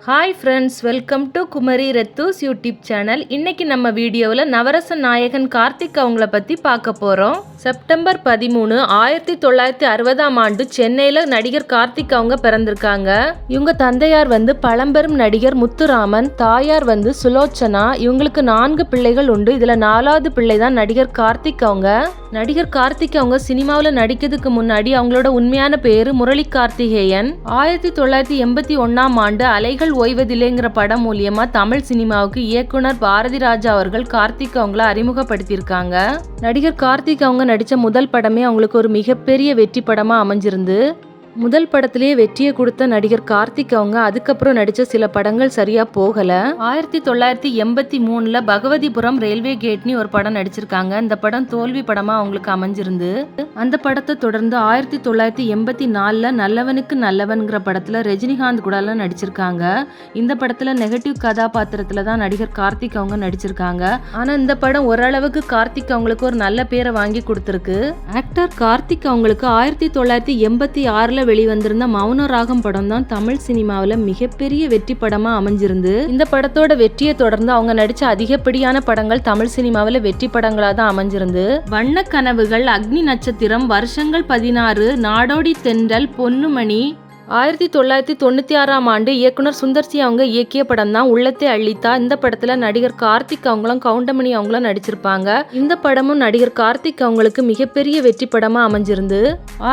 Hi friends welcome to Kumari ரெத்தூஸ் YouTube channel இன்னைக்கு நம்ம வீடியோவில் நவரச நாயகன் கார்த்திக் அவங்கள பற்றி பார்க்க போகிறோம் செப்டம்பர் பதிமூணு ஆயிரத்தி தொள்ளாயிரத்தி அறுபதாம் ஆண்டு சென்னையில் நடிகர் கார்த்திக் அவங்க பிறந்திருக்காங்க. இவங்க தந்தையார் வந்து பழம்பெரும் நடிகர் முத்துராமன் தாயார் வந்து சுலோச்சனா இவங்களுக்கு நான்கு பிள்ளைகள் உண்டு. இதில் நாலாவது பிள்ளை தான் நடிகர் கார்த்திக் அவங்க. நடிகர் கார்த்திக் அவங்க சினிமாவில் நடிக்கிறதுக்கு முன்னாடி அவங்களோட உண்மையான பேர் முரளி கார்த்திகேயன். ஆயிரத்தி தொள்ளாயிரத்தி எண்பத்தி ஒன்றாம் ஆண்டு அலைகள் ஓய்வதில்லைங்கிற படம் மூலியமா தமிழ் சினிமாவுக்கு இயக்குனர் பாரதி ராஜா அவர்கள் கார்த்திக் அவங்கள அறிமுகப்படுத்தியிருக்காங்க. நடிகர் கார்த்திக் அவங்க நடித்த முதல் படமே அவங்களுக்கு ஒரு மிகப்பெரிய வெற்றி படமாக அமைஞ்சிருந்து முதல் படத்திலேயே வெற்றியை கொடுத்த நடிகர் கார்த்திக் அவங்க அதுக்கப்புறம் நடித்த சில படங்கள் சரியா போகல. ஆயிரத்தி தொள்ளாயிரத்தி எண்பத்தி மூணுல பகவதிபுரம் ரயில்வே கேட்னி ஒரு படம் நடிச்சிருக்காங்க. இந்த படம் தோல்வி படமா அவங்களுக்கு அமைஞ்சிருந்து. அந்த படத்தை தொடர்ந்து ஆயிரத்தி தொள்ளாயிரத்தி எண்பத்தி நாலுல நல்லவனுக்கு நல்லவன்கிற படத்துல ரஜினிகாந்த் கூடலாம் நடிச்சிருக்காங்க. இந்த படத்துல நெகட்டிவ் கதாபாத்திரத்துல தான் நடிகர் கார்த்திக் அவங்க நடிச்சிருக்காங்க. ஆனா இந்த படம் ஓரளவுக்கு கார்த்திக் அவங்களுக்கு ஒரு நல்ல பேரை வாங்கி கொடுத்துருக்கு. ஆக்டர் கார்த்திக் அவங்களுக்கு ஆயிரத்தி தொள்ளாயிரத்தி எண்பத்தி ஆறுல வெளிவந்திருந்த மௌன ராகம் படம் தான் தமிழ் சினிமாவில் மிகப்பெரிய வெற்றி படமா அமைஞ்சிருந்து இந்த படத்தோட வெற்றியை தொடர்ந்து அவங்க நடிச்ச அதிகப்படியான படங்கள் தமிழ் சினிமாவில் வெற்றி படங்களா தான் அமைஞ்சிருந்து. வண்ண கனவுகள் அக்னி நட்சத்திரம் வருஷங்கள் பதினாறு நாடோடி தென்றல் பொன்னுமணி ஆயிரத்தி தொள்ளாயிரத்தி தொண்ணூற்றி ஆறாம் ஆண்டு இயக்குனர் சுந்தர்சி அவங்க இயக்கிய படம் தான் உள்ளத்தை அழித்தா இந்த படத்தில் நடிகர் கார்த்திக் அவங்களும் கவுண்டமணி அவங்களும் நடிச்சிருப்பாங்க. இந்த படமும் நடிகர் கார்த்திக் அவங்களுக்கு மிகப்பெரிய வெற்றி படமாக அமைஞ்சிருந்து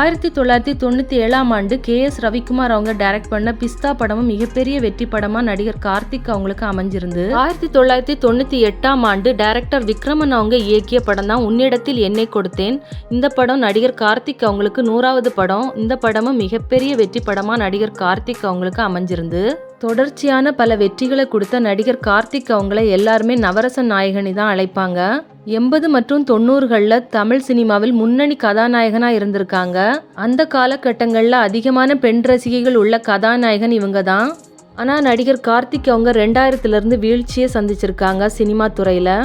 ஆயிரத்தி தொள்ளாயிரத்தி தொண்ணூற்றி ஏழாம் ஆண்டு கே எஸ் ரவிக்குமார் அவங்க டைரக்ட் பண்ண பிஸ்தா படமும் மிகப்பெரிய வெற்றி படமாக நடிகர் கார்த்திக் அவங்களுக்கு அமைஞ்சிருந்து ஆயிரத்தி தொள்ளாயிரத்தி தொண்ணூற்றி எட்டாம் ஆண்டு டைரக்டர் விக்ரமன் அவங்க இயக்கிய படம் தான் உன்னிடத்தில் என்னை கொடுத்தேன். இந்த படம் நடிகர் கார்த்திக் அவங்களுக்கு நூறாவது படம். இந்த படமும் மிகப்பெரிய வெற்றி படம் படமாக நடிகர் கார்த்திக் அவங்களுக்கு அமைஞ்சிருந்து தொடர்ச்சியான பல வெற்றிகளை கொடுத்த நடிகர் கார்த்திக் அவங்கள எல்லாருமே நவரச நாயகனி தான் அழைப்பாங்க. எண்பது மற்றும் தொண்ணூறுகளில் தமிழ் சினிமாவில் முன்னணி கதாநாயகனாக இருந்திருக்காங்க. அந்த காலகட்டங்களில் அதிகமான பெண் ரசிகைகள் உள்ள கதாநாயகன் இவங்க தான். ஆனால் நடிகர் கார்த்திக் அவங்க ரெண்டாயிரத்துலேருந்து வீழ்ச்சியை சந்திச்சிருக்காங்க சினிமா துறையில்.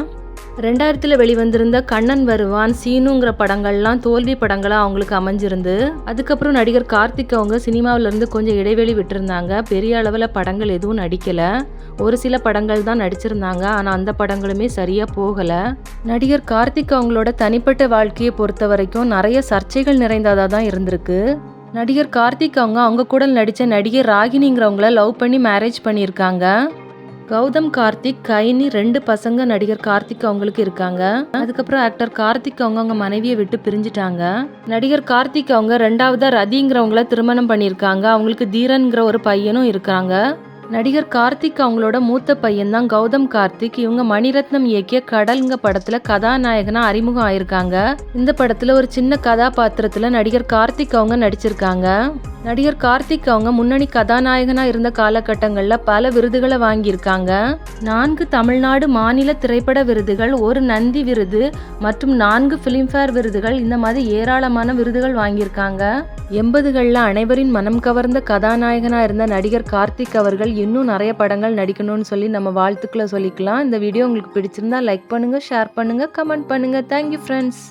ரெண்டாயிரத்தில் வெளிவந்திருந்த கண்ணன் வருவான் சீனுங்கிற படங்கள்லாம் தோல்வி படங்களாக அவங்களுக்கு அமைஞ்சிருந்து அதுக்கப்புறம் நடிகர் கார்த்திக் அவங்க சினிமாவிலேருந்து கொஞ்சம் இடைவெளி விட்டுருந்தாங்க. பெரிய அளவில் படங்கள் எதுவும் நடிக்கலை. ஒரு சில படங்கள் தான் நடிச்சிருந்தாங்க. ஆனால் அந்த படங்களுமே சரியாக போகலை. நடிகர் கார்த்திக் அவங்களோட தனிப்பட்ட வாழ்க்கையை பொறுத்த வரைக்கும் நிறைய சர்ச்சைகள் நிறைந்ததாக தான் இருந்திருக்கு. நடிகர் கார்த்திக் அவங்க அவங்க கூட நடித்த நடிகை ராகினிங்கிறவங்கள லவ் பண்ணி மேரேஜ் பண்ணியிருக்காங்க. கௌதம் கார்த்திக் கைனி ரெண்டு பசங்க நடிகர் கார்த்திக் அவங்களுக்கு இருக்காங்க. அதுக்கப்புறம் ஆக்டர் கார்த்திக் அவங்க அவங்க மனைவியை விட்டு பிரிஞ்சுட்டாங்க. நடிகர் கார்த்திக் அவங்க ரெண்டாவதா ரதிங்கிறவங்கள திருமணம் பண்ணியிருக்காங்க. அவங்களுக்கு தீரன்கிற ஒரு பையனும் இருக்காங்க. நடிகர் கார்த்திக் அவங்களோட மூத்த பையன் தான் கௌதம் கார்த்திக். இவங்க மணிரத்னம் இயக்கிய கடல்ங்க படத்துல கதாநாயகனா அறிமுகம் ஆயிருக்காங்க. இந்த படத்துல ஒரு சின்ன கதாபாத்திரத்துல நடிகர் கார்த்திக் அவங்க நடிச்சிருக்காங்க. நடிகர் கார்த்திக் அவங்க முன்னணி கதாநாயகனா இருந்த காலகட்டங்கள்ல பல விருதுகளை வாங்கியிருக்காங்க. நான்கு தமிழ்நாடு மாநில திரைப்பட விருதுகள் ஒரு நந்தி விருது மற்றும் நான்கு பிலிம்ஃபேர் விருதுகள் இந்த மாதிரி ஏராளமான விருதுகள் வாங்கியிருக்காங்க. எண்பதுகளில் அனைவரின் மனம் கவர்ந்த கதாநாயகனா இருந்த நடிகர் கார்த்திக் அவர்கள் இன்னும் நிறைய படங்கள் நடிக்கணும்னு சொல்லி நம்ம வாழ்த்துக்களை சொல்லிக்கலாம். இந்த வீடியோ உங்களுக்கு பிடிச்சிருந்தா லைக் பண்ணுங்கள் ஷேர் பண்ணுங்கள் கமெண்ட் பண்ணுங்க. Thank you friends